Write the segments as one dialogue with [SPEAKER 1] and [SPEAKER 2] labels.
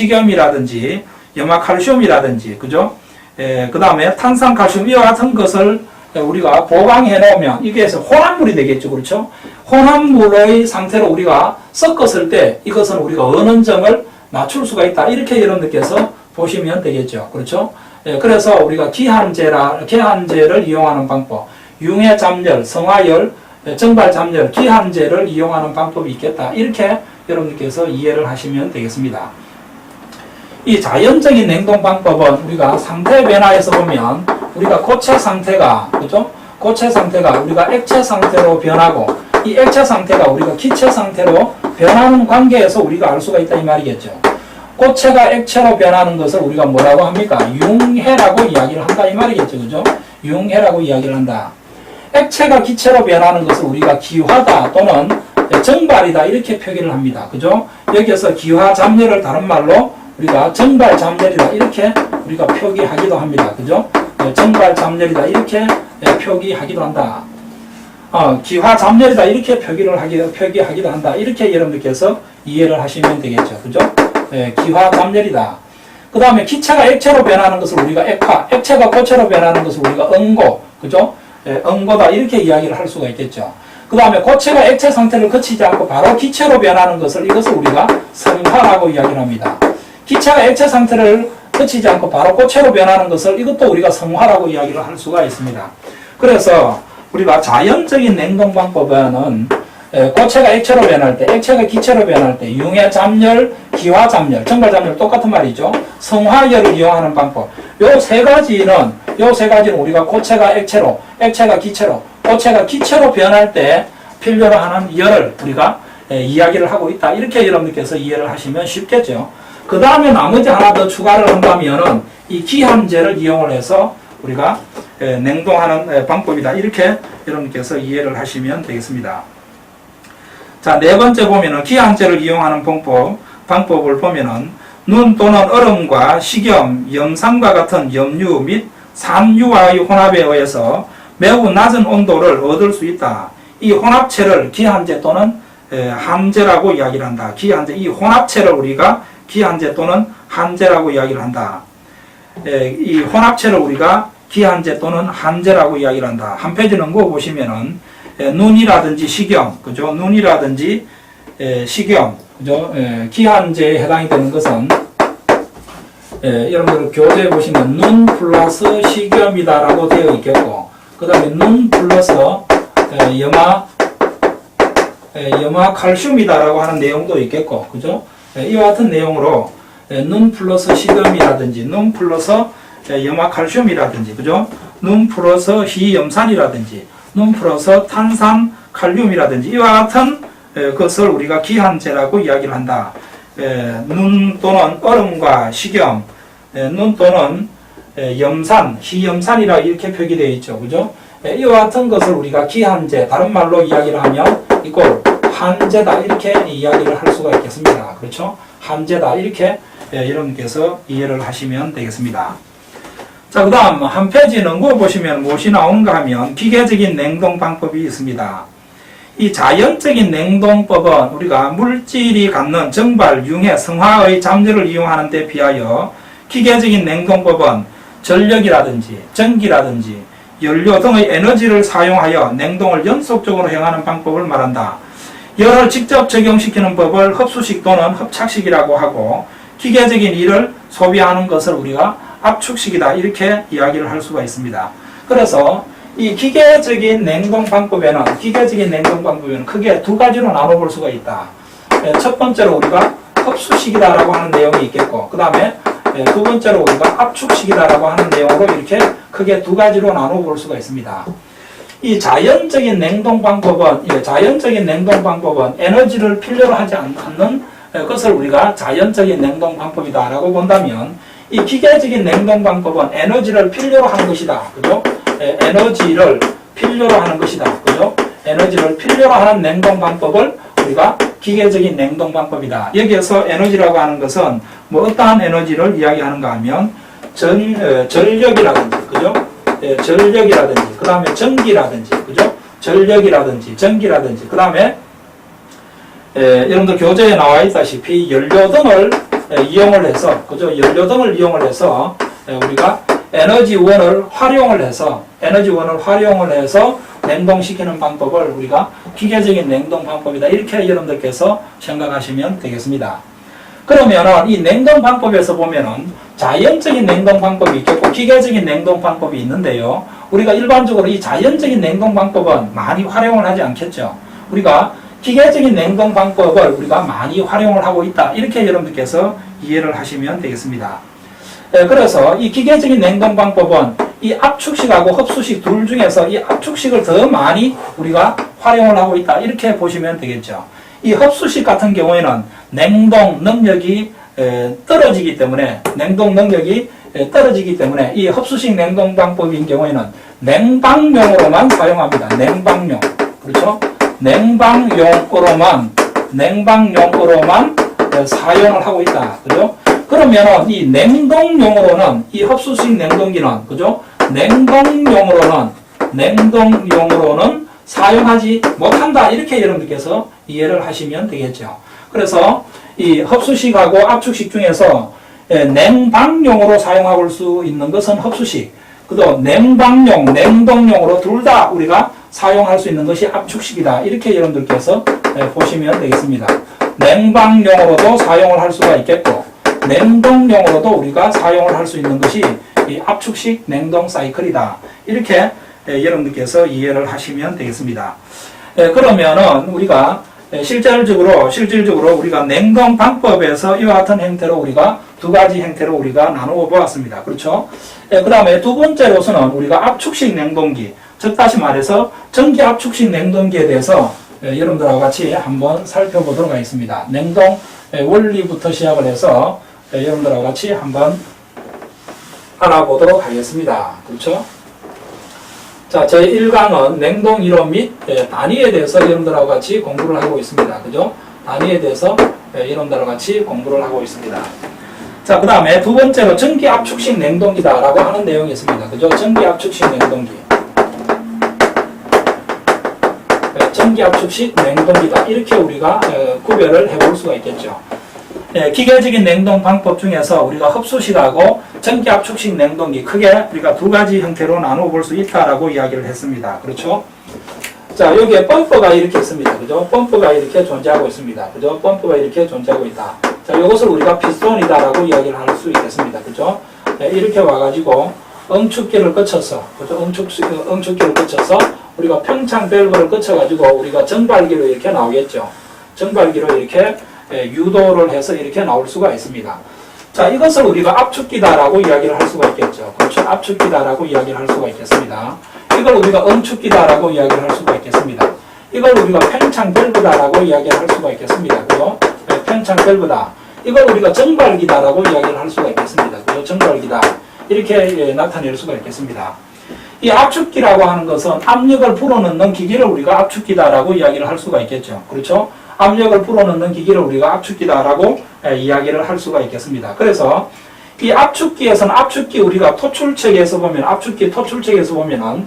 [SPEAKER 1] 식염이라든지 염화칼슘이라든지 그죠? 그 다음에 탄산칼슘 이와 같은 것을 우리가 보강해 놓으면 이게 해서 혼합물이 되겠죠. 그렇죠? 혼합물의 상태로 우리가 섞었을 때 이것은 우리가 어느 점을 낮출 수가 있다. 이렇게 여러분들께서 보시면 되겠죠. 그렇죠? 예, 그래서 우리가 기한제라, 기한제를 이용하는 방법, 융해 잠열, 성화열, 예, 정발 잠열, 기한제를 이용하는 방법이 있겠다. 이렇게 여러분들께서 이해를 하시면 되겠습니다. 이 자연적인 냉동 방법은 우리가 상태 변화에서 보면 우리가 고체 상태가 그죠? 고체 상태가 우리가 액체 상태로 변하고 이 액체 상태가 우리가 기체 상태로 변하는 관계에서 우리가 알 수가 있다 이 말이겠죠. 고체가 액체로 변하는 것을 우리가 뭐라고 합니까? 융해라고 이야기를 한다 이 말이겠죠. 그죠? 융해라고 이야기를 한다. 액체가 기체로 변하는 것을 우리가 기화다 또는 정발이다 이렇게 표기를 합니다. 그죠? 여기에서 기화 잠열을 다른 말로 우리가 정발 잠열이다 이렇게 우리가 표기하기도 합니다. 그죠? 정발 잠열이다 이렇게 표기하기도 한다. 어, 기화 잠열이다 이렇게 표기를 하기 표기하기도 한다. 이렇게 여러분들께서 이해를 하시면 되겠죠. 그죠? 예, 기화 잠열이다. 그 다음에 기체가 액체로 변하는 것을 우리가 액화, 액체가 고체로 변하는 것을 우리가 응고, 그죠? 예, 응고다 이렇게 이야기를 할 수가 있겠죠. 그 다음에 고체가 액체 상태를 거치지 않고 바로 기체로 변하는 것을 이것을 우리가 성화라고 이야기를 합니다. 기체가 액체 상태를 거치지 않고 바로 고체로 변하는 것을 이것도 우리가 성화라고 이야기를 할 수가 있습니다. 그래서 우리가 자연적인 냉동 방법에는 고체가 액체로 변할 때, 액체가 기체로 변할 때, 융해 잠열, 기화 잠열, 정발 잠열 똑같은 말이죠. 성화열을 이용하는 방법. 요 세 가지는, 요 세 가지는 우리가 고체가 액체로, 액체가 기체로, 고체가 기체로 변할 때 필요로 하는 열을 우리가 이야기를 하고 있다. 이렇게 여러분들께서 이해를 하시면 쉽겠죠. 그 다음에 나머지 하나 더 추가를 한다면은 이 기함제를 이용을 해서 우리가 냉동하는 방법이다. 이렇게 여러분께서 이해를 하시면 되겠습니다. 자, 네 번째 보면은 기항제를 이용하는 방법, 방법을 보면은 눈 또는 얼음과 식염, 염산과 같은 염류 및 산유와의 혼합에 의해서 매우 낮은 온도를 얻을 수 있다. 이 혼합체를 기한제 또는 함제라고 이야기를 한다. 기한제, 이 혼합체를 우리가 기한제 또는 한제라고 이야기를 한다. 이 혼합체를 우리가 기한제 또는 한제라고 이야기를 한다. 한 페이지 넘고 보시면은 눈이라든지 식염, 그죠? 눈이라든지 식염, 그죠? 기한제에 해당이 되는 것은 여러분들 교재에 보시면 눈 플러스 식염이다라고 되어 있겠고, 그 다음에 눈 플러스 염화 염화 칼슘이다라고 하는 내용도 있겠고, 그죠? 이와 같은 내용으로 눈 플러스 식염이라든지 눈 플러스 염화 칼슘이라든지, 그죠? 눈 플러스 희염산이라든지 눈 플러스 탄산 칼륨이라든지 이와 같은 것을 우리가 기한제라고 이야기를 한다. 눈 또는 얼음과 식염, 눈 또는 염산, 희염산이라 이렇게 표기되어 있죠. 그죠? 이와 같은 것을 우리가 기한제, 다른 말로 이야기를 하면 이걸 한제다 이렇게 이야기를 할 수가 있겠습니다. 그렇죠? 한제다 이렇게 여러분께서 이해를 하시면 되겠습니다. 자, 그 다음 한 페이지 넘고 보시면 무엇이 나오는가 하면 기계적인 냉동 방법이 있습니다. 이 자연적인 냉동법은 우리가 물질이 갖는 정발, 융해, 성화의 잠재를 이용하는 데 비하여 기계적인 냉동법은 전력이라든지 전기라든지 연료 등의 에너지를 사용하여 냉동을 연속적으로 행하는 방법을 말한다. 열을 직접 적용시키는 법을 흡수식 또는 흡착식이라고 하고 기계적인 일을 소비하는 것을 우리가 압축식이다 이렇게 이야기를 할 수가 있습니다. 그래서 이 기계적인 냉동 방법에는 기계적인 냉동 방법에는 크게 두 가지로 나눠볼 수가 있다. 예, 첫 번째로 우리가 흡수식이다라고 하는 내용이 있겠고 그 다음에 예, 두 번째로 우리가 압축식이다라고 하는 내용으로 이렇게 크게 두 가지로 나눠볼 수가 있습니다. 이 자연적인 냉동 방법은 예, 자연적인 냉동 방법은 에너지를 필요로 하지 않는 것을 우리가 자연적인 냉동 방법이다라고 본다면 이 기계적인 냉동 방법은 에너지를 필요로 하는 것이다. 그죠? 에너지를 필요로 하는 것이다. 그죠? 에너지를 필요로 하는 냉동 방법을 우리가 기계적인 냉동 방법이다. 여기에서 에너지라고 하는 것은 뭐 어떠한 에너지를 이야기하는가 하면 전, 어, 전력이라든지, 그죠? 예, 전력이라든지, 그 다음에 전기라든지, 그죠? 전력이라든지, 전기라든지, 그 다음에 예, 여러분들 교재에 나와 있다시피 연료 등을 에, 이용을 해서 그죠 연료 등을 이용을 해서 에, 우리가 에너지원을 활용을 해서 에너지원을 활용을 해서 냉동시키는 방법을 우리가 기계적인 냉동 방법이다 이렇게 여러분들께서 생각하시면 되겠습니다. 그러면은 이 냉동 방법에서 보면은 자연적인 냉동 방법이 있겠고 기계적인 냉동 방법이 있는데요. 우리가 일반적으로 이 자연적인 냉동 방법은 많이 활용을 하지 않겠죠. 우리가 기계적인 냉동 방법을 우리가 많이 활용을 하고 있다. 이렇게 여러분들께서 이해를 하시면 되겠습니다. 예, 그래서 이 기계적인 냉동 방법은 이 압축식하고 흡수식 둘 중에서 이 압축식을 더 많이 우리가 활용을 하고 있다. 이렇게 보시면 되겠죠. 이 흡수식 같은 경우에는 냉동 능력이 에, 떨어지기 때문에 냉동 능력이 에, 떨어지기 때문에 이 흡수식 냉동 방법인 경우에는 냉방용으로만 사용합니다. 냉방용 그렇죠? 냉방용으로만 냉방용으로만 에, 사용을 하고 있다. 그죠? 그러면은 이 냉동용으로는 이 흡수식 냉동기는 그죠? 냉동용으로는 냉동용으로는 사용하지 못한다 이렇게 여러분들께서 이해를 하시면 되겠죠. 그래서 이 흡수식하고 압축식 중에서 예, 냉방용으로 사용할 수 있는 것은 흡수식. 그도 냉방용, 냉동용으로 둘 다 우리가 사용할 수 있는 것이 압축식이다. 이렇게 여러분들께서 예, 보시면 되겠습니다. 냉방용으로도 사용을 할 수가 있겠고 냉동용으로도 우리가 사용을 할 수 있는 것이 이 압축식 냉동 사이클이다. 이렇게 예, 여러분들께서 이해를 하시면 되겠습니다. 예, 그러면은 우리가 예, 실질적으로 실질적으로 우리가 냉동 방법에서 이와 같은 형태로 우리가 두 가지 형태로 우리가 나누어 보았습니다. 그렇죠? 그 다음에 두 번째로서는 우리가 압축식 냉동기, 즉 다시 말해서 전기 압축식 냉동기에 대해서 예, 여러분들하고 같이 한번 살펴보도록 하겠습니다. 냉동 예, 원리부터 시작을 해서 예, 여러분들하고 같이 한번 알아보도록 하겠습니다. 그렇죠? 자, 저희 1강은 냉동 이론 및 예, 단위에 대해서 여러분들하고 같이 공부를 하고 있습니다. 그죠? 단위에 대해서 예, 여러분들하고 같이 공부를 하고 있습니다. 자, 그 다음에 두 번째로 전기 압축식 냉동기다라고 하는 내용이 있습니다. 그죠? 전기 압축식 냉동기. 예, 전기 압축식 냉동기다. 이렇게 우리가 예, 구별을 해볼 수가 있겠죠. 예, 기계적인 냉동 방법 중에서 우리가 흡수식하고 전기 압축식 냉동기 크게 우리가 두 가지 형태로 나누어 볼수 있다라고 이야기를 했습니다. 그렇죠? 자, 여기에 펌프가 이렇게 있습니다. 그죠? 펌프가 이렇게 존재하고 있습니다. 그죠? 펌프가 이렇게 존재하고 있다. 자, 이것을 우리가 피스톤이다라고 이야기를 할 수 있겠습니다. 그죠? 네, 이렇게 와가지고 응축기를 거쳐서, 그죠? 응축, 응축기를 거쳐서 우리가 평창 밸브를 거쳐가지고 우리가 정발기로 이렇게 나오겠죠. 정발기로 이렇게 예, 유도를 해서 이렇게 나올 수가 있습니다. 자, 이것을 우리가 압축기다라고 이야기를 할 수가 있겠죠. 그렇죠? 압축기다라고 이야기를 할 수가 있겠습니다. 이걸 우리가 응축기다라고 이야기를 할 수가 있겠습니다. 이걸 우리가 팽창 밸브다라고 이야기를 할 수가 있겠습니다. 그죠? 네, 팽창 밸브다. 이걸 우리가 정발기다라고 이야기를 할 수가 있겠습니다. 그죠? 정발기다. 이렇게 예, 나타낼 수가 있겠습니다. 이 압축기라고 하는 것은 압력을 불어넣는 기기를 우리가 압축기다라고 이야기를 할 수가 있겠죠. 그렇죠? 압력을 불어넣는 기기를 우리가 압축기다라고 예, 이야기를 할 수가 있겠습니다. 그래서 이 압축기에서는 압축기 우리가 토출책에서 보면 압축기 토출책에서 보면은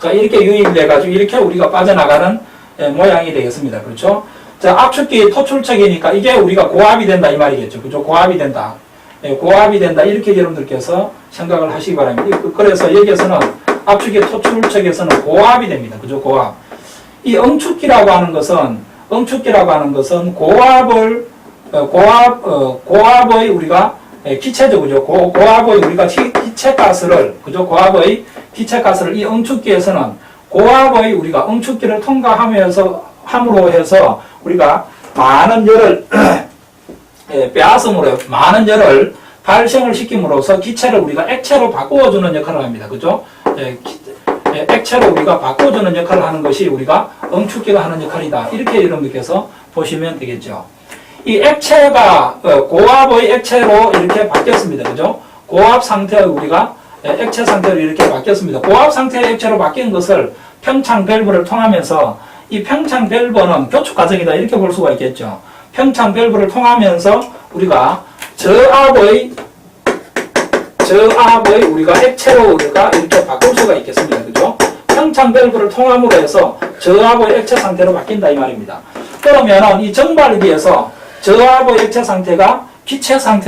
[SPEAKER 1] 자 이렇게 유입돼 가지고 이렇게 우리가 빠져나가는 예, 모양이 되겠습니다. 그렇죠? 자 압축기 토출책이니까 이게 우리가 고압이 된다 이 말이겠죠. 그죠? 고압이 된다. 예, 고압이 된다 이렇게 여러분들께서 생각을 하시기 바랍니다. 그래서 여기에서는 압축기 토출책에서는 고압이 됩니다. 그죠? 고압. 이 응축기라고 하는 것은 응축기라고 하는 것은 고압을 어, 고압 어, 고압의 우리가 예, 기체죠, 그죠? 고, 고압의 우리가 기, 기체 가스를 그죠? 고압의 기체 가스를 이 응축기에서는 고압의 우리가 응축기를 통과하면서 함으로 해서 우리가 많은 열을 예, 빼앗음으로 많은 열을 발생을 시킴으로써 기체를 우리가 액체로 바꾸어주는 역할을 합니다. 그죠? 예, 액체로 우리가 바꿔주는 역할을 하는 것이 우리가 응축기가 하는 역할이다. 이렇게 여러분들께서 보시면 되겠죠. 이 액체가 어, 고압의 액체로 이렇게 바뀌었습니다. 그죠? 고압 상태의 우리가 예, 액체 상태로 이렇게 바뀌었습니다. 고압 상태의 액체로 바뀐 것을 평창 밸브를 통하면서 이 평창 밸브는 교축 과정이다. 이렇게 볼 수가 있겠죠. 평창 밸브를 통하면서 우리가 저압의 저압의 우리가 액체로 우리가 이렇게 바꿀 수가 있겠습니다. 그죠? 평창 밸브를 통함으로 해서 저압의 액체 상태로 바뀐다 이 말입니다. 그러면은 이 정발기에서 저압의 액체 상태가 기체 상태